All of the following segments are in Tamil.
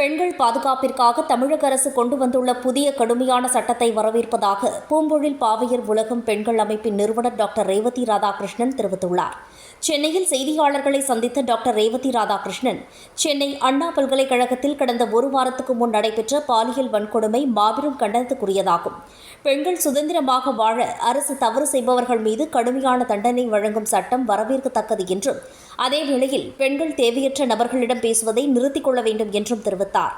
பெண்கள் பாதுகாப்பிற்காக தமிழக அரசு கொண்டு வந்துள்ள புதிய கடுமையான சட்டத்தை வரவேற்பதாக பூம்பொழில் பாவையர் உலகம் பெண்கள் அமைப்பின் நிறுவனர் டாக்டர் ரேவதி ராதாகிருஷ்ணன் தெரிவித்துள்ளார். சென்னையில் செய்தியாளர்களை சந்தித்த டாக்டர் ரேவதி ராதாகிருஷ்ணன் சென்னை அண்ணா பல்கலைக்கழகத்தில் கடந்த ஒரு வாரத்துக்கு முன் நடைபெற்ற பாலியல் வன்கொடுமை மாபெரும் கண்டனத்துக்குரியதாகும். பெண்கள் சுதந்திரமாக வாழ அரசு தவறு செய்பவர்கள் மீது கடுமையான தண்டனை வழங்கும் சட்டம் வரவேற்கத்தக்கது என்றும் அதே வேளையில் பெண்கள் தேவையற்ற நபர்களிடம் பேசுவதை நிறுத்திக் கொள்ள வேண்டும் என்றும் தெரிவித்தார்.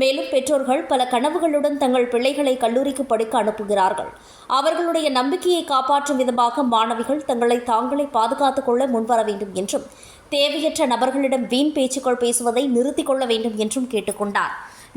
மேலும் பெற்றோர்கள் பல கனவுகளுடன் தங்கள் பிள்ளைகளை கல்லூரிக்கு படிக்க அனுப்புகிறார்கள். அவர்களுடைய நம்பிக்கையை காப்பாற்றும் விதமாக மாணவிகள் தங்களை தாங்களே பாதுகாத்துக் கொள்ள முன்வர வேண்டும் என்றும் தேவையற்ற நபர்களிடம் வீண் பேச்சுக்கள் பேசுவதை நிறுத்திக் கொள்ள வேண்டும் என்றும் கேட்டுக்கொண்டார்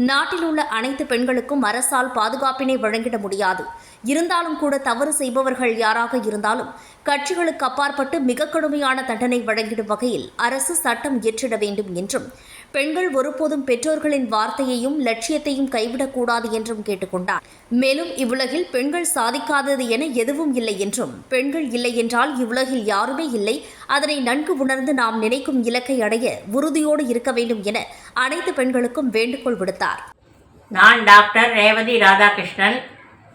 நாட்டில் உள்ள அனைத்து பெண்களுக்கும் அரசால் பாதுகாப்பினை வழங்கிட முடியாது. இருந்தாலும் கூட தவறு செய்பவர்கள் யாராக இருந்தாலும் கட்சிகளுக்கு அப்பாற்பட்டு மிக கடுமையான தண்டனை வழங்கிடும் வகையில் அரசு சட்டம் இயற்றிட வேண்டும் என்றும் பெண்கள் ஒருபோதும் பெற்றோர்களின் வார்த்தையையும் லட்சியத்தையும் கைவிடக்கூடாது என்றும் கேட்டுக்கொண்டார். மேலும் இவ்வுலகில் பெண்கள் சாதிக்காதது என எதுவும் இல்லை என்றும் பெண்கள் இல்லை என்றால் இவ்வுலகில் யாருமே இல்லை. அதனை நன்கு உணர்ந்து நாம் நினைக்கும் இலக்கை அடைய உறுதியோடு இருக்க வேண்டும் என அனைத்து பெண்களுக்கும் வேண்டுகோள் விடுத்தார். நான் டாக்டர் ரேவதி ராதாகிருஷ்ணன்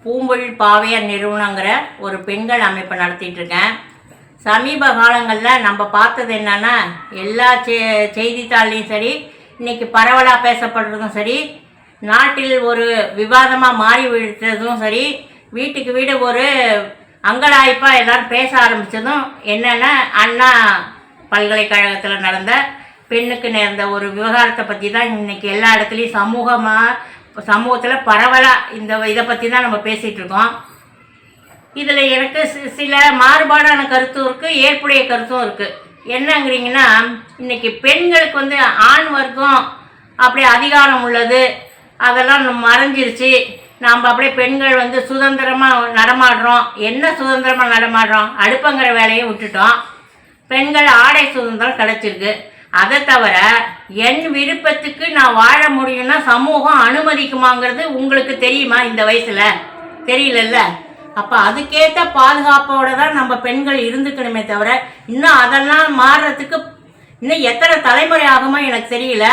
பூம்பொழில் பாவையர் நிறுவனங்கிற ஒரு பெண்கள் அமைப்பை நடத்திட்டு இருக்கேன். சமீப காலங்களில் நம்ம பார்த்தது என்னென்னா எல்லா செ செய்தித்தாள்லையும் சரி இன்றைக்கி பரவலாக பேசப்படுறதும் சரி நாட்டில் ஒரு விவாதமாக மாறி விழுத்ததும் சரி வீட்டுக்கு வீடு ஒரு அங்கலாய்ப்பாக எல்லாரும் பேச ஆரம்பித்ததும் என்னென்னா அண்ணா பல்கலைக்கழகத்தில் நடந்த பெண்ணுக்கு நேர்ந்த ஒரு விவகாரத்தை பற்றி தான் இன்னைக்கு எல்லா இடத்துலையும் சமூகமாக சமூகத்தில் பரவலாக இந்த இதை பற்றி தான் நம்ம பேசிகிட்டு இருக்கோம். இதில் எனக்கு சில மாறுபாடான கருத்தும் இருக்குது ஏற்புடைய கருத்தும் இருக்குது என்னங்கிறீங்கன்னா இன்றைக்கி பெண்களுக்கு வந்து ஆண் வர்க்கம் அப்படியே அதிகாரம் உள்ளது. அதெல்லாம் மறைஞ்சிருச்சு. நாம் அப்படியே பெண்கள் வந்து சுதந்திரமாக நடமாடுறோம். என்ன சுதந்திரமாக நடமாடுறோம்? அடுப்பங்கிற வேலையை விட்டுட்டோம். பெண்கள் ஆடை சுதந்திரம் கிடைச்சிருக்கு. அதை தவிர என் விருப்பத்துக்கு நான் வாழ முடியும்னா சமூகம் அனுமதிக்குமாங்கிறது உங்களுக்கு தெரியுமா இந்த வயசில்? தெரியலல்ல? அப்ப அதுக்கேற்ற பாதுகாப்போட தான் நம்ம பெண்கள் இருந்துக்கணுமே தவிர இன்னும் அதெல்லாம் மாறுறதுக்கு இன்னும் எத்தனை தலைமுறை ஆகுமோ எனக்கு தெரியல.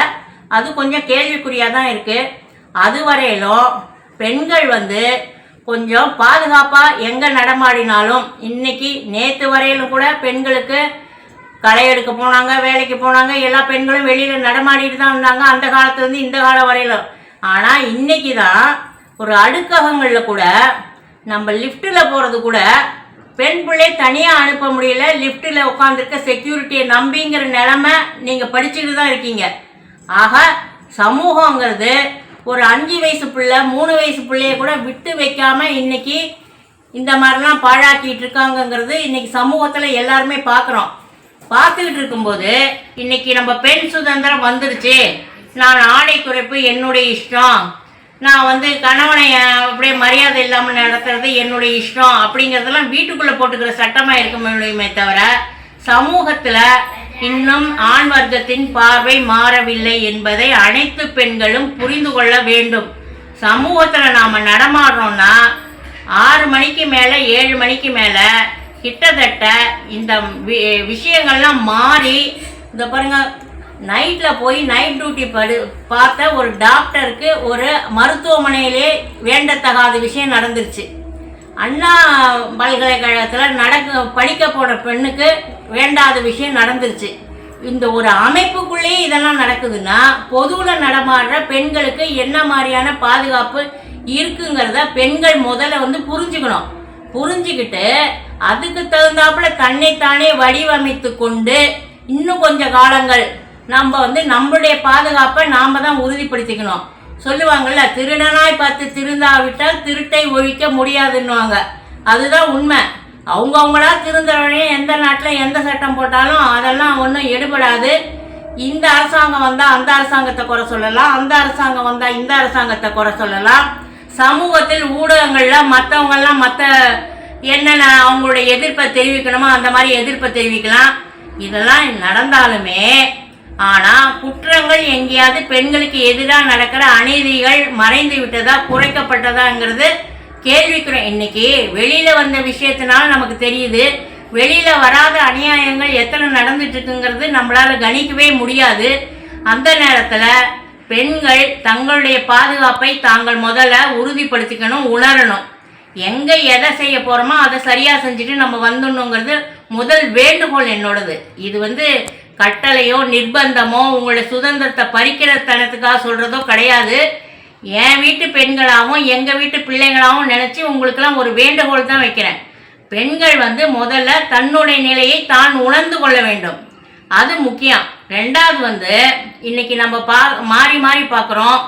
அது கொஞ்சம் கேள்விக்குறியா தான் இருக்கு. அது வரையிலும் பெண்கள் வந்து கொஞ்சம் பாதுகாப்பா எங்க நடமாடினாலும் இன்னைக்கு நேத்து வரையிலும் கூட பெண்களுக்கு களை எடுக்க போனாங்க வேலைக்கு போனாங்க எல்லா பெண்களும் வெளியில நடமாடிட்டு தான் இருந்தாங்க அந்த காலத்துல இருந்து இந்த காலம் வரையிலும். ஆனா இன்னைக்கு தான் ஒரு அடுக்ககங்கள்ல கூட நம்ம லிஃப்ட்டில் போகிறது கூட பெண் பிள்ளை தனியாக அனுப்ப முடியல லிஃப்ட்டில் உட்காந்துருக்க செக்யூரிட்டியை நம்பிங்கிற நிலமை நீங்கள் படிச்சுட்டு தான் இருக்கீங்க. ஆக சமூகங்கிறது ஒரு அஞ்சு வயசு பிள்ளை மூணு வயசு பிள்ளைய கூட விட்டு வைக்காம இன்னைக்கு இந்த மாதிரிலாம் பாழாக்கிட்டு இருக்காங்கங்கிறது இன்னைக்கு சமூகத்தில் எல்லாருமே பார்க்குறோம் பார்த்துக்கிட்டு இருக்கும்போது இன்னைக்கு நம்ம பெண் சுதந்திரம் வந்துருச்சு. நான் ஆடை குறைப்பு என்னுடைய இஷ்டம். நான் வந்து கணவனை அப்படியே மரியாதை இல்லாமல் நடத்துறது என்னுடைய இஷ்டம் அப்படிங்கிறதெல்லாம் வீட்டுக்குள்ளே போட்டுக்கிற சட்டமாக இருக்க முடியுமே தவிர சமூகத்தில் இன்னும் ஆண் வர்க்கத்தின் பார்வை மாறவில்லை என்பதை அனைத்து பெண்களும் புரிந்து கொள்ள வேண்டும். சமூகத்தில் நாம் நடமாடுறோம்னா ஆறு மணிக்கு மேலே ஏழு மணிக்கு மேலே கிட்டத்தட்ட இந்த வி- விஷயங்கள்லாம் மாறி இந்த பாருங்கள் நைட்டில் போய் நைட் டியூட்டி படு பார்த்த ஒரு டாக்டருக்கு ஒரு மருத்துவமனையிலே வேண்டத்தகாத விஷயம் நடந்துருச்சு. அண்ணா பல்கலைக்கழகத்தில் நடக்க படிக்க போன பெண்ணுக்கு வேண்டாத விஷயம் நடந்துருச்சு. இந்த ஒரு அமைப்புக்குள்ளேயே இதெல்லாம் நடக்குதுன்னா பொதுவில் நடமாடுற பெண்களுக்கு என்ன மாதிரியான பாதுகாப்பு இருக்குங்கிறத பெண்கள் முதல்ல வந்து புரிஞ்சுக்கணும். புரிஞ்சுக்கிட்டு அதுக்கு தகுந்தாப்புல தன்னைத்தானே வடிவமைத்து கொண்டு இன்னும் கொஞ்சம் காலங்கள் நம்ம வந்து நம்மளுடைய பாதுகாப்பை நாம தான் உறுதிப்படுத்திக்கணும். சொல்லுவாங்கல்ல திருடனாய் பார்த்து திருந்தாவிட்டால் திருட்டை ஒழிக்க முடியாதுன்னுவாங்க. அதுதான் உண்மை. அவங்கவுங்களா திருந்தவனே எந்த நாட்டில் எந்த சட்டம் போட்டாலும் அதெல்லாம் ஒன்றும் எடுபடாது. இந்த அரசாங்கம் வந்தால் அந்த அரசாங்கத்தை குறை சொல்லலாம். அந்த அரசாங்கம் வந்தால் இந்த அரசாங்கத்தை குறை சொல்லலாம். சமூகத்தில் ஊடகங்களில் மற்றவங்கெல்லாம் மற்ற என்னென்ன அவங்களுடைய எதிர்ப்பை தெரிவிக்கணுமோ அந்த மாதிரி எதிர்ப்பை தெரிவிக்கலாம். இதெல்லாம் நடந்தாலுமே ஆனா குற்றங்கள் எங்கேயாவது பெண்களுக்கு எதிராக நடக்கிற அநீதிகள் மறைந்து விட்டதா குறைக்கப்பட்டதாங்கிறது கேள்விக்குறோம் இன்னைக்கு வெளியில வந்த விஷயத்தினால நமக்கு தெரியுது வெளியில வராத அநியாயங்கள் எத்தனை நடந்துட்டு இருக்குங்கிறது நம்மளால கணிக்கவே முடியாது. அந்த நேரத்துல பெண்கள் தங்களுடைய பாதுகாப்பை தாங்கள் முதல்ல உறுதிப்படுத்திக்கணும் உணரணும். எங்க எதை செய்ய போறோமோ அதை சரியா செஞ்சுட்டு நம்ம வந்துடணுங்கிறது முதல் வேண்டுகோள் என்னோடது. இது வந்து கட்டளையோ நிர்பந்தமோ உங்களோட சுதந்திரத்தை பறிக்கிற தனத்துக்காக சொல்கிறதோ கிடையாது. என் வீட்டு பெண்களாகவும் எங்கள் வீட்டு பிள்ளைங்களாகவும் நினச்சி உங்களுக்கெல்லாம் ஒரு வேண்டுகோள் தான் வைக்கிறேன். பெண்கள் வந்து முதல்ல தன்னுடைய நிலையை தான் உணர்ந்து கொள்ள வேண்டும். அது முக்கியம். ரெண்டாவது வந்து இன்னைக்கு நம்ம பா மாறி மாறி பார்க்குறோம்.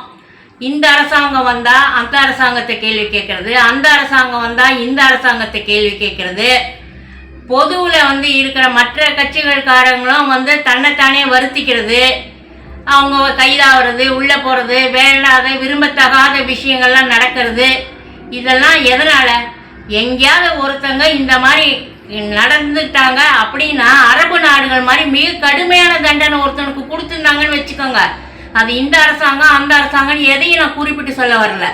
இந்த அரசாங்கம் வந்தால் அந்த அரசாங்கத்தை கேள்வி கேட்கறது அந்த அரசாங்கம் வந்தால் இந்த அரசாங்கத்தை கேள்வி கேட்கறது. பொதுவில் வந்து இருக்கிற மற்ற கட்சிகள்காரங்களும் வந்து தன்னைத்தானே வருத்திக்கிறது. அவங்க கைதாகிறது உள்ளே போகிறது வேண்டாத விரும்பத்தகாத விஷயங்கள்லாம் நடக்கிறது. இதெல்லாம் எதனால்? எங்கேயாவது ஒருத்தங்க இந்த மாதிரி நடந்துட்டாங்க அப்படின்னா அரபு நாடுகள் மாதிரி மிக கடுமையான தண்டனை ஒருத்தனுக்கு கொடுத்துருந்தாங்கன்னு வச்சுக்கோங்க. அது இந்த அரசாங்கம் அந்த அரசாங்கம்னு எதையும் நான் குறிப்பிட்டு சொல்ல வரல.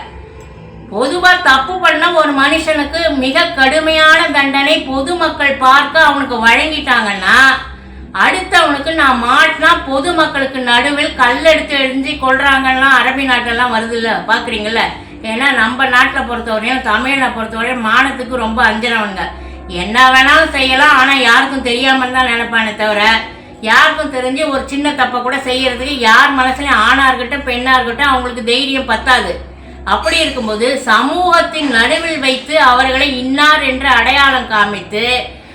பொதுவா தப்பு பண்ண ஒரு மனுஷனுக்கு மிக கடுமையான தண்டனை பொதுமக்கள் பார்க்க அவனுக்கு வழங்கிட்டாங்கன்னா அடுத்தவனுக்கு நான் மாட்டினா பொதுமக்களுக்கு நடுவில் கல் எடுத்து எரிஞ்சு கொள்றாங்கலாம் அரபி நாட்டெல்லாம் வருதுல்ல பாக்குறீங்கல்ல ஏன்னா நம்ம நாட்டை பொறுத்தவரையும் தமிழை பொறுத்தவரையும் மானத்துக்கு ரொம்ப அஞ்சனவனுங்க என்ன வேணாலும் செய்யலாம் ஆனால் யாருக்கும் தெரியாமல் தான் நினைப்பானே தவிர யாருக்கும் தெரிஞ்சு ஒரு சின்ன தப்பை கூட செய்யறதுக்கு யார் மனசுலையும் ஆணா இருக்கட்டும் பெண்ணா இருக்கட்டும் அவங்களுக்கு தைரியம் பத்தாது. அப்படி இருக்கும்போது சமூகத்தின் நடுவில் வைத்து அவர்களை இன்னார் என்று அடையாளம் காமித்து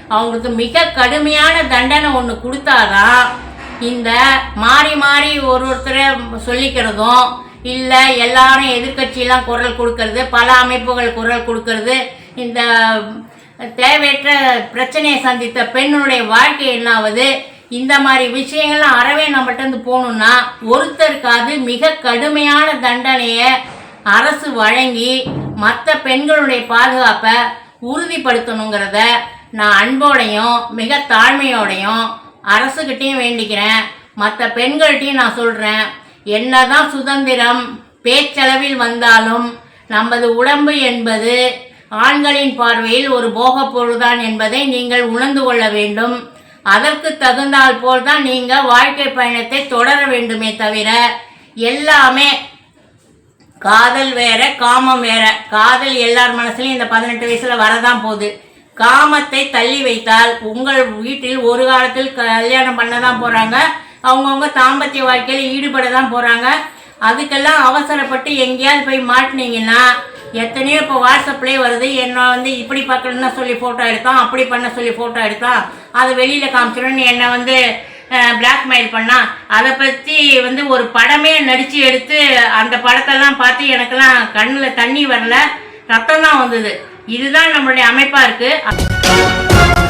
அவங்களுக்கு மிக கடுமையான தண்டனை ஒன்று கொடுத்தாதான் இந்த மாறி மாறி ஒரு ஒருத்தரை சொல்லிக்கிறதும் இல்லை எல்லாரும் எதிர்கட்சியெல்லாம் குரல் கொடுக்கறது பல அமைப்புகள் குரல் கொடுக்கறது இந்த தேவையற்ற பிரச்சனையை சந்தித்த பெண்ணுடைய வாழ்க்கை என்னாவது இந்த மாதிரி விஷயங்கள்லாம் அறவே நம்மகிட்ட இருந்து போகணும்னா ஒருத்தருக்காவது மிக கடுமையான தண்டனையை அரசு வழங்கி மற்ற பெண்களுடைய பாதுகாப்பை உறுதிப்படுத்தணுங்கிறத நான் அன்போடையும் மிக தாழ்மையோடையும் அரசுகிட்டையும் வேண்டிக்கிறேன். மற்ற பெண்கள்கிட்டையும் நான் சொல்கிறேன் என்னதான் சுதந்திரம் பேச்சளவில் வந்தாலும் நமது உடம்பு என்பது ஆண்களின் பார்வையில் ஒரு போகப் பொருள்தான் என்பதை நீங்கள் உணர்ந்து கொள்ள வேண்டும். அதற்கு தகுந்தால் போல் தான் நீங்கள் வாழ்க்கை பயணத்தை தொடர வேண்டுமே தவிர எல்லாமே காதல் வேற காமம் வேற. காதல் எல்லார் மனசுலையும் இந்த பதினெட்டு வயசுல வரதான் போகுது. காமத்தை தள்ளி வைத்தால் உங்கள் வீட்டில் ஒரு காலத்தில் கல்யாணம் பண்ண தான் போறாங்க. அவங்கவுங்க தாம்பத்திய வாழ்க்கையில் ஈடுபட தான் போறாங்க. அதுக்கெல்லாம் அவசரப்பட்டு எங்கேயாவது போய் மாட்டினீங்கன்னா எத்தனையோ இப்போ வாட்ஸ்அப்லேயே வருது. என்ன வந்து இப்படி பார்க்கணும்னா சொல்லி ஃபோட்டோ எடுத்தோம் அப்படி பண்ண சொல்லி ஃபோட்டோ எடுத்தோம் அதை வெளியில் காமிச்சிடணும்னு என்னை வந்து பிளாக்மெயில் பண்ணால் அதை பற்றி வந்து ஒரு படமே நடித்து எடுத்து அந்த படத்தெல்லாம் பார்த்து எனக்கெல்லாம் கண்ணில் தண்ணி வரல ரத்தம் தான் வந்தது. இதுதான் நம்மளுடைய அமைப்பாக இருக்குது